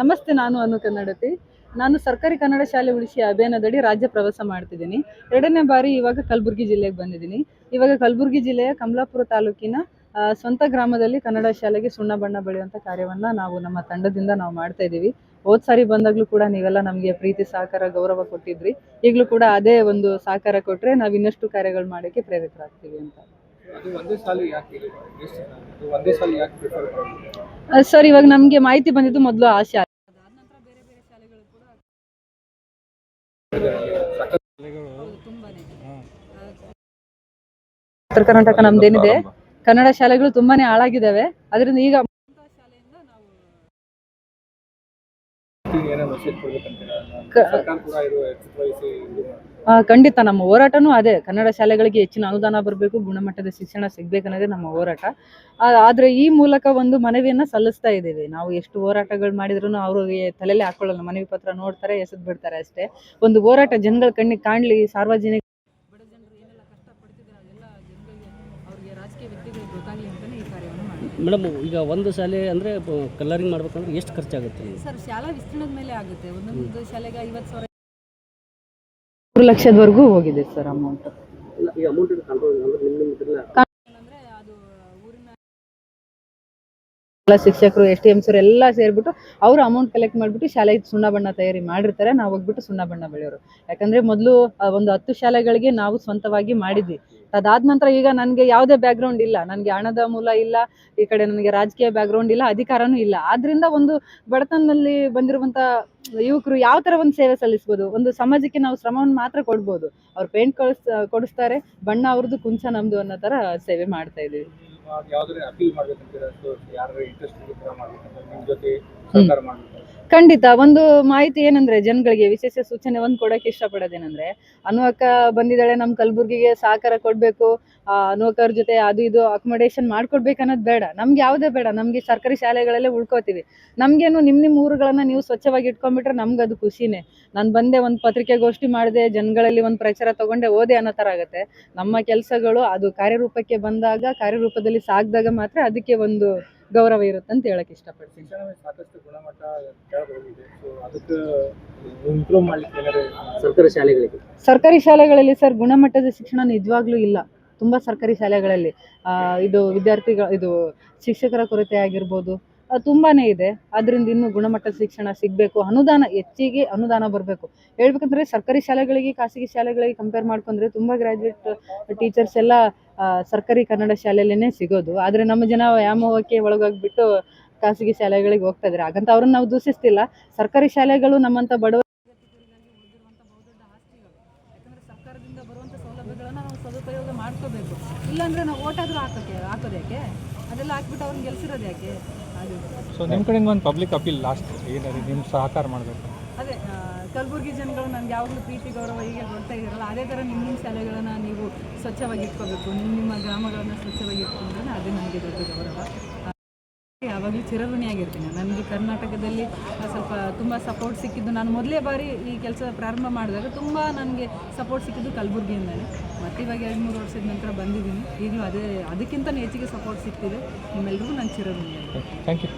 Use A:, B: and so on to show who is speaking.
A: ನಮಸ್ತೆ, ನಾನು ಅನು ಕನ್ನಡತಿ. ನಾನು ಸರ್ಕಾರಿ ಕನ್ನಡ ಶಾಲೆ ಉಳಿಸಿ ಅಭಿಯಾನದಡಿ ರಾಜ್ಯ ಪ್ರವಾಸ ಮಾಡ್ತಿದ್ದೀನಿ. ಎರಡನೇ ಬಾರಿ ಇವಾಗ ಕಲಬುರಗಿ ಜಿಲ್ಲೆಗೆ ಬಂದಿದ್ದೀನಿ. ಇವಾಗ ಕಲಬುರಗಿ ಜಿಲ್ಲೆಯ ಕಮಲಾಪುರ ತಾಲೂಕಿನ ಸ್ವಂತ ಗ್ರಾಮದಲ್ಲಿ ಕನ್ನಡ ಶಾಲೆಗೆ ಸುಣ್ಣ ಬಣ್ಣ ಬಳಿಯುವಂಥ ಕಾರ್ಯವನ್ನ ನಾವು ನಮ್ಮ ತಂಡದಿಂದ ನಾವು ಮಾಡ್ತಾ ಇದ್ದೀವಿ. ಹೋದ್ ಸಾರಿ ಬಂದಾಗ್ಲೂ ಕೂಡ ನೀವೆಲ್ಲ ನಮಗೆ ಪ್ರೀತಿ, ಸಹಕಾರ, ಗೌರವ ಕೊಟ್ಟಿದ್ರಿ. ಈಗಲೂ ಕೂಡ ಅದೇ ಒಂದು ಸಹಕಾರ ಕೊಟ್ಟರೆ ನಾವು ಇನ್ನಷ್ಟು ಕಾರ್ಯಗಳು ಮಾಡೋಕ್ಕೆ ಪ್ರೇರಿತರಾಗ್ತೀವಿ ಅಂತ. ಸರ್ ಇವಾಗ ನಮ್ಗೆ ಮಾಹಿತಿ ಬಂದಿದ್ದು ಮೊದಲು ಆ ಶಾಲೆ. ಉತ್ತರ ಕರ್ನಾಟಕ ನಮ್ದೇನಿದೆ. ಕನ್ನಡ ಶಾಲೆಗಳು ತುಂಬಾನೇ ಹಾಳಾಗಿದ್ದಾವೆ. ಅದರಿಂದ ಈಗ ಖಂಡಿತ ನಮ್ಮ ಹೋರಾಟನೂ ಅದೇ. ಕನ್ನಡ ಶಾಲೆಗಳಿಗೆ ಹೆಚ್ಚಿನ ಅನುದಾನ ಬರಬೇಕು ಗುಣಮಟ್ಟದ ಶಿಕ್ಷಣ ಸಿಗ್ಬೇಕನ್ನೋದೇ ನಮ್ಮ ಹೋರಾಟ. ಆದ್ರೆ ಈ ಮೂಲಕ ಒಂದು ಮನವಿಯನ್ನ ಸಲ್ಲಿಸ್ತಾ ಇದ್ದೀವಿ. ನಾವು ಎಷ್ಟು ಹೋರಾಟಗಳು ಮಾಡಿದ್ರು ಅವ್ರಿಗೆ ತಲೆಯಲ್ಲಿ ಹಾಕೊಳ್ಳಲ್ಲ. ಮನವಿ ಪತ್ರ ನೋಡ್ತಾರೆ ಎಸೆದ್ ಬಿಡ್ತಾರೆ ಅಷ್ಟೇ. ಒಂದು ಹೋರಾಟ ಜನಗಳ ಕಣ್ಣಿಗೆ ಕಾಣ್ಲಿ ಸಾರ್ವಜನಿಕ ಬಡ ಜನರು ಏನೆಲ್ಲ ಕಷ್ಟಪಡ್ತಿದ್ದಾರೆ ಅದೆಲ್ಲ ಜನಗಳಿಗೆ ಅವ್ರಿಗೆ ರಾಜಕೀಯ ವ್ಯಕ್ತಿಗಳಿಗೆ ಗೊತ್ತಾಗ್ಲಿ ಅಂತಾನೆ ಈ ಕಾರ್ಯವನ್ನು ಮಾಡಿದ್ದೀವಿ
B: ಮೇಡಮ್ ಈಗ ಒಂದು ಶಾಲೆ ಅಂದರೆ ಕಲರಿಂಗ್ ಮಾಡ್ಬೇಕಂದ್ರೆ ಎಷ್ಟು ಖರ್ಚಾಗುತ್ತೆ?
A: ಸರ್ ಶಾಲಾ ವಿಸ್ತೀರ್ಣದ ಮೇಲೆ ಆಗುತ್ತೆ. ಒಂದೊಂದು ಶಾಲೆಗೆ ಐವತ್ತು ಸಾವಿರ. ಮೂರು ಲಕ್ಷದವರೆಗೂ ಹೋಗಿದೆ ಸರ್ ಅಮೌಂಟ್
B: ಈ ಅಮೌಂಟ್ ಕಂಟ್ರೋಲ್ ನಿಮ್ಮ ಇದ್ರಲ್ಲ
A: ಎಲ್ಲ ಶಿಕ್ಷಕರು ಎಸ್ ಟಿ ಎಂ ಸರ್ ಎಲ್ಲ ಸೇರ್ಬಿಟ್ಟು ಅವರು ಅಮೌಂಟ್ ಕಲೆಕ್ಟ್ ಮಾಡಿಬಿಟ್ಟು ಶಾಲೆ ಸುಣ್ಣ ಬಣ್ಣ ತಯಾರಿ ಮಾಡಿರ್ತಾರೆ. ನಾವು ಹೋಗ್ಬಿಟ್ಟು ಸುಣ್ಣ ಬಣ್ಣ ಬೆಳೆಯೋರು. ಯಾಕಂದ್ರೆ ಮೊದಲು ಒಂದು ಹತ್ತು ಶಾಲೆಗಳಿಗೆ ನಾವು ಸ್ವಂತವಾಗಿ ಮಾಡಿದ್ವಿ. ಅದಾದ ನಂತರ ಈಗ ನನಗೆ ಯಾವುದೇ ಬ್ಯಾಕ್ಗ್ರೌಂಡ್ ಇಲ್ಲ. ನನಗೆ ಹಣದ ಮೂಲ ಇಲ್ಲ, ಈ ಕಡೆ ನನಗೆ ರಾಜಕೀಯ ಬ್ಯಾಕ್ಗ್ರೌಂಡ್ ಇಲ್ಲ, ಅಧಿಕಾರನೂ ಇಲ್ಲ. ಆದ್ರಿಂದ ಒಂದು ಬಡತನದಲ್ಲಿ ಬಂದಿರುವಂತ ಯುವಕರು ಯಾವ ತರ ಒಂದು ಸೇವೆ ಸಲ್ಲಿಸ್ಬೋದು? ಒಂದು ಸಮಾಜಕ್ಕೆ ನಾವು ಶ್ರಮವನ್ನು ಮಾತ್ರ ಕೊಡ್ಬೋದು. ಅವ್ರು ಪೇಂಟ್ ಕೊಡಿಸ್ತಾರೆ. ಬಣ್ಣ ಅವ್ರದ್ದು ಕುಂಚ ನಮ್ದು ಅನ್ನೋ ತರ ಸೇವೆ ಮಾಡ್ತಾ ಇದೀವಿ.
C: ಯಾವ್ದಾದ್ರು ಅಪೀಲ್ ಮಾಡ್ಬೇಕಂತ ಯಾರು ಇಂಟ್ರೆಸ್ಟ್ ಇದ್ರೆ ಮಾಡ್ಬೇಕಂತ ನಿಮ್ಮ ಜೊತೆ ಸರ್ಕಾರ ಮಾಡ್ಬೇಕು
A: ಖಂಡಿತ ಒಂದು ಮಾಹಿತಿ ಏನಂದ್ರೆ ಜನಗಳಿಗೆ ವಿಶೇಷ ಸೂಚನೆ ಒಂದು ಕೊಡಕ್ಕೆ ಇಷ್ಟಪಡೋದೇನಂದ್ರೆ, ಅನ್ವಕ್ಕ ಬಂದಿದ್ದಾಳೆ ನಮ್ಮ ಕಲಬುರ್ಗಿಗೆ ಸಹಕಾರ ಕೊಡಬೇಕು ಅನುವಕ್ಕವ್ರ ಜೊತೆ ಅದು ಇದು ಅಕೊಮಡೇಷನ್ ಮಾಡ್ಕೊಡ್ಬೇಕು ಅನ್ನೋದು ಬೇಡ. ನಮ್ಗೆ ಯಾವುದೇ ಬೇಡ. ನಮ್ಗೆ ಸರ್ಕಾರಿ ಶಾಲೆಗಳಲ್ಲೇ ಉಳ್ಕೋತೀವಿ. ನಮ್ಗೇನು ನಿಮ್ಮ ನಿಮ್ಮ ಊರುಗಳನ್ನ ನೀವು ಸ್ವಚ್ಛವಾಗಿ ಇಟ್ಕೊಂಡ್ಬಿಟ್ರೆ ನಮ್ಗೆ ಅದು ಖುಷಿನೇ. ನಾನು ಬಂದೆ ಒಂದು ಪತ್ರಿಕೆಗೋಷ್ಠಿ ಮಾಡಿದೆ, ಜನಗಳಲ್ಲಿ ಒಂದು ಪ್ರಚಾರ ತಗೊಂಡೆ, ಓದೆ ಅನ್ನೋ ಥರ ಆಗುತ್ತೆ. ನಮ್ಮ ಕೆಲಸಗಳು ಅದು ಕಾರ್ಯರೂಪಕ್ಕೆ ಬಂದಾಗ, ಕಾರ್ಯರೂಪದಲ್ಲಿ ಸಾಗಿದಾಗ ಮಾತ್ರ ಅದಕ್ಕೆ ಒಂದು ಗೌರವ ಇರುತ್ತೆ ಅಂತ ಹೇಳಕ್ ಇಷ್ಟಪಡ್ತೀನಿ.
C: ಸಾಕಷ್ಟು ಗುಣಮಟ್ಟ ಇಂಪ್ರೂವ್ ಮಾಡ್ಲಿಕ್ಕೆ
B: ಸರ್ಕಾರಿ ಶಾಲೆಗಳಿಗೆ
A: ಸರ್ಕಾರಿ ಶಾಲೆಗಳಲ್ಲಿ ಸರ್ ಗುಣಮಟ್ಟದ ಶಿಕ್ಷಣ ನಿಜವಾಗ್ಲೂ ಇಲ್ಲ. ತುಂಬಾ ಸರ್ಕಾರಿ ಶಾಲೆಗಳಲ್ಲಿ ಆ, ಇದು ವಿದ್ಯಾರ್ಥಿಗಳ ಇದು ಶಿಕ್ಷಕರ ಕೊರತೆ ಆಗಿರ್ಬೋದು ತುಂಬಾನೇ ಇದೆ. ಅದರಿಂದ ಇನ್ನೂ ಗುಣಮಟ್ಟದ ಶಿಕ್ಷಣ ಸಿಗಬೇಕು. ಅನುದಾನ, ಹೆಚ್ಚಿಗೆ ಅನುದಾನ ಬರಬೇಕು. ಹೇಳ್ಬೇಕಂದ್ರೆ ಸರ್ಕಾರಿ ಶಾಲೆಗಳಿಗೆ, ಖಾಸಗಿ ಶಾಲೆಗಳಿಗೆ ಕಂಪೇರ್ ಮಾಡ್ಕೊಂಡ್ರೆ ತುಂಬಾ ಗ್ರಾಜುಯೇಟ್ ಟೀಚರ್ಸ್ ಎಲ್ಲ ಸರ್ಕಾರಿ ಕನ್ನಡ ಶಾಲೆಯಲ್ಲೇನೆ ಸಿಗೋದು. ಆದರೆ ನಮ್ಮ ಜನ ವ್ಯಾಮೋಹಕ್ಕೆ ಒಳಗಾಗ್ಬಿಟ್ಟು ಖಾಸಗಿ ಶಾಲೆಗಳಿಗೆ ಹೋಗ್ತಾ ಇದ್ದಾರೆ ಹಾಗಂತ ಅವ್ರನ್ನ ನಾವು ದೂಷಿಸ್ತಿಲ್ಲ. ಸರ್ಕಾರಿ ಶಾಲೆಗಳು ನಮ್ಮಂತ ಬಡವ ಸರ್ಕಾರದಿಂದ ಸೌಲಭ್ಯಗಳನ್ನು ನಾವು ಸದುಪಯೋಗ ಮಾಡ್ಕೋಬೇಕು. ಇಲ್ಲಾಂದ್ರೆ ನಾವು ಓಟಾದ್ರೂ ಆದ್ರೂ ಹಾಕೋಕೆ ಹಾಕೋದು ಅದೆಲ್ಲ ಹಾಕ್ಬಿಟ್ಟು ಅವ್ರನ್ನ ಗೆಲ್ಸಿರೋದು ಯಾಕೆ?
C: ಸೊ ನಿಮ್ಮ ಕಡೆಯಿಂದ ಒಂದು ಪಬ್ಲಿಕ್ ಅಪೀಲ್ ಲಾಸ್ಟ್ ಏನಾದ್ರು ನಿಮ್ಮ ಸಹಕಾರ ಮಾಡಬೇಕು?
A: ಅದೇ ಕಲಬುರಗಿ ಜನಗಳು ನಮ್ಗೆ ಯಾವಾಗಲೂ ಪ್ರೀತಿ, ಗೌರವ ಹೀಗೆ ಕೊಡ್ತಾ ಇದ್ದೀರಲ್ಲ, ಅದೇ ಥರ ನಿಮ್ಮ ನಿಮ್ಮ ಶಾಲೆಗಳನ್ನು ನೀವು ಸ್ವಚ್ಛವಾಗಿ ಇಟ್ಕೋಬೇಕು ನಿಮ್ಮ ನಿಮ್ಮ ಗ್ರಾಮಗಳನ್ನು ಸ್ವಚ್ಛವಾಗಿ ಇಟ್ಕೊಂಡ್ರೆ ಅದೇ ನನಗೆ ದೊಡ್ಡ ಗೌರವ. ಯಾವಾಗಲೂ ಚಿರಋಣಿಯಾಗಿರ್ತೀನಿ ನನಗೆ ಕರ್ನಾಟಕದಲ್ಲಿ ಸ್ವಲ್ಪ ತುಂಬ ಸಪೋರ್ಟ್ ಸಿಕ್ಕಿದ್ದು ನಾನು ಮೊದಲೇ ಬಾರಿ ಈ ಕೆಲಸ ಪ್ರಾರಂಭ ಮಾಡಿದಾಗ ತುಂಬ ನನಗೆ ಸಪೋರ್ಟ್ ಸಿಕ್ಕಿದ್ದು ಕಲಬುರ್ಗಿಯಿಂದಲೇ ಮತ್ತೆ ಇವಾಗ ಎರಡು ಮೂರು ವರ್ಷದ ನಂತರ ಬಂದಿದ್ದೀನಿ. ಈಗಲೂ ಅದೇ ಅದಕ್ಕಿಂತ ಹೆಚ್ಚಿಗೆ ಸಪೋರ್ಟ್ ಸಿಕ್ತಿದೆ. ನಿಮ್ಮೆಲ್ಲರಿಗೂ ನಾನು ಚಿರಋಣಿಯಾಗಿ
C: ಥ್ಯಾಂಕ್ ಯು